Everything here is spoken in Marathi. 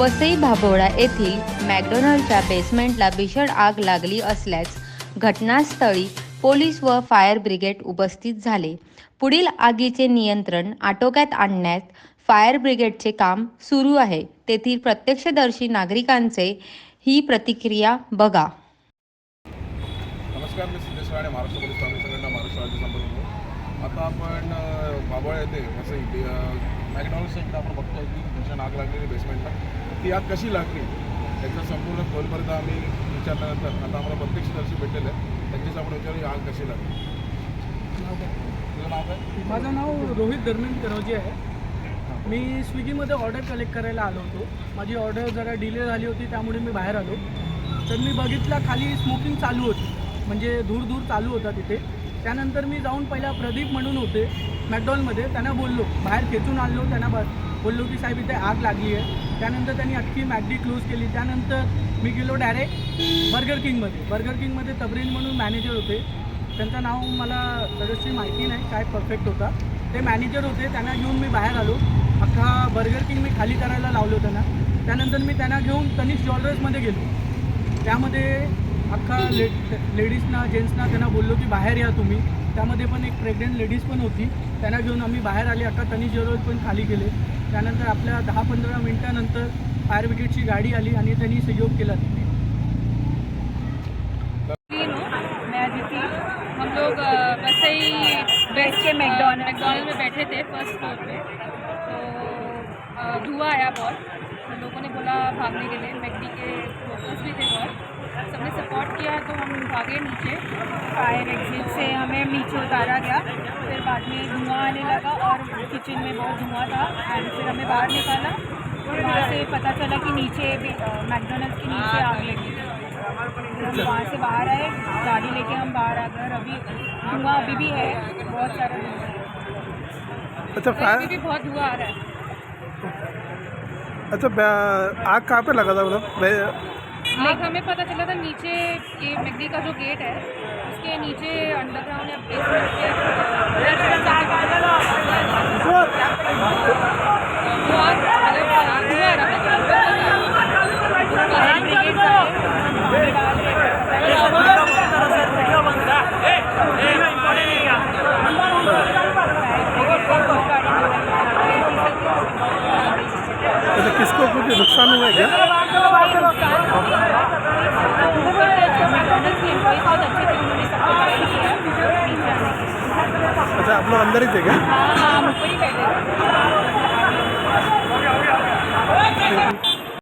वसई भाभोळा येथील मॅकडोनल्डच्या बेसमेंटला भीषण आग लागली असल्यास घटनास्थळी पोलीस व फायर ब्रिगेड उपस्थित झाले. पुढील आगीचे नियंत्रण आटोक्यात आणण्यात फायर ब्रिगेडचे काम सुरू आहे. तेथील प्रत्यक्षदर्शी नागरिकांचे ही प्रतिक्रिया बघा. नमस्कार मी सिद्धेश्वर आणि महाराष्ट्र पोलीस संघटना महाराष्ट्र राज्य संपर्क आता आपण बाबळ येते असं इथे मॅकडॉनल्ड्सच्या इकडे आपण बघतोय की भीषण आग लागलेली बेसमेंटला ती आग कशी लागली? त्याचा संपूर्ण खोलपर्यंत आम्ही विचारल्यानंतर आता आम्हाला प्रत्यक्षदर्शी भेटलेलं आहे त्यांचीच आपण विचारू आग कशी लागली. तुझं नाव काय? माझं नाव रोहित धर्मेंद्र करोजी आहे. मी स्विगीमध्ये ऑर्डर कलेक्ट करायला आलो होतो. माझी ऑर्डर जरा डिले झाली होती त्यामुळे मी बाहेर आलो. तर मी बघितला खाली स्मोकिंग चालू होती. म्हणजे दूर दूर चालू होता तिथे. त्यानंतर मी जाऊन पहिला प्रदीप म्हणून होते मॅकडॉलमध्ये त्यांना बोललो बाहेर खेचून आणलो त्यांना ब बोललो की साहेब इथे आग लागली आहे त्यानंतर त्यांनी अख्खी मॅगडी क्लोज केली. त्यानंतर मी गेलो डायरेक्ट बर्गर किंगमध्ये बर्गर किंगमध्ये तबरीन म्हणून मॅनेजर होते. त्यांचं नाव मला सगळ्याची माहिती नाही काय परफेक्ट होता. ते मॅनेजर होते त्यांना घेऊन मी बाहेर आलो. अख्खा बर्गर किंग मी खाली करायला लावलो त्यांना. त्यानंतर मी त्यांना घेऊन तनिष ज्वेलर्समध्ये गेलो. त्यामध्ये अख्खा ले लेडीजना जेंट्सना त्यांना बोललो की बाहेर या तुम्ही. त्यामध्ये पण एक प्रेग्नेंट लेडीज पण होती. त्यांना घेऊन आम्ही बाहेर आले. अख्खा तनिष जरोज पण खाली गेले. त्यानंतर आपल्या दहा पंधरा मिनटानंतर फायर ब्रिगेडची गाडी आली आणि त्यांनी सहयोग केला. तिथे तीन हूँ हम लोग वसई बेस्ट के मैकडोनल्ड मैकडोनल्ड में बैठे थे फर्स्ट फ्लोर पे। तो अ, धुआं आया बहुत। तो लोगों ने बोला भागने के लिए। मैकडी के वर्कर्स भी थे बहुत। सबने सपोर्ट किया तो हम भागे नीचे। फायर एग्जिट से हमें नीचे उतारा गया। फिर बाद में धुआँ आने लगा और किचन में बहुत धुआँ था एंड फिर हमें बाहर निकाला। फिर वहाँ से पता चला कि नीचे भी मैकडोनल्ड के नीचे आग लगी। हम वहाँ से बाहर आए। गाड़ी लेके हम बाहर आ गए अभी धुआँ अभी भी है बहुत सारा अच्छा फायर भी बहुत धुआँ आ रहा है। अच्छा आग कहाँ पे लगा था मतलब? बै- आग हमें पता चला था नीचे ये मैगडी का जो गेट है उसके नीचे अंडरग्राउंड या बेसमेंट के वो आग मतलब आग धुआं आ रहा था फायर ब्रिगेड अच्छा किसको कुछ नुकसान हुआ है क्या? अच्छा आप लोग अंदर ही थे क्या हाँ, हाँ,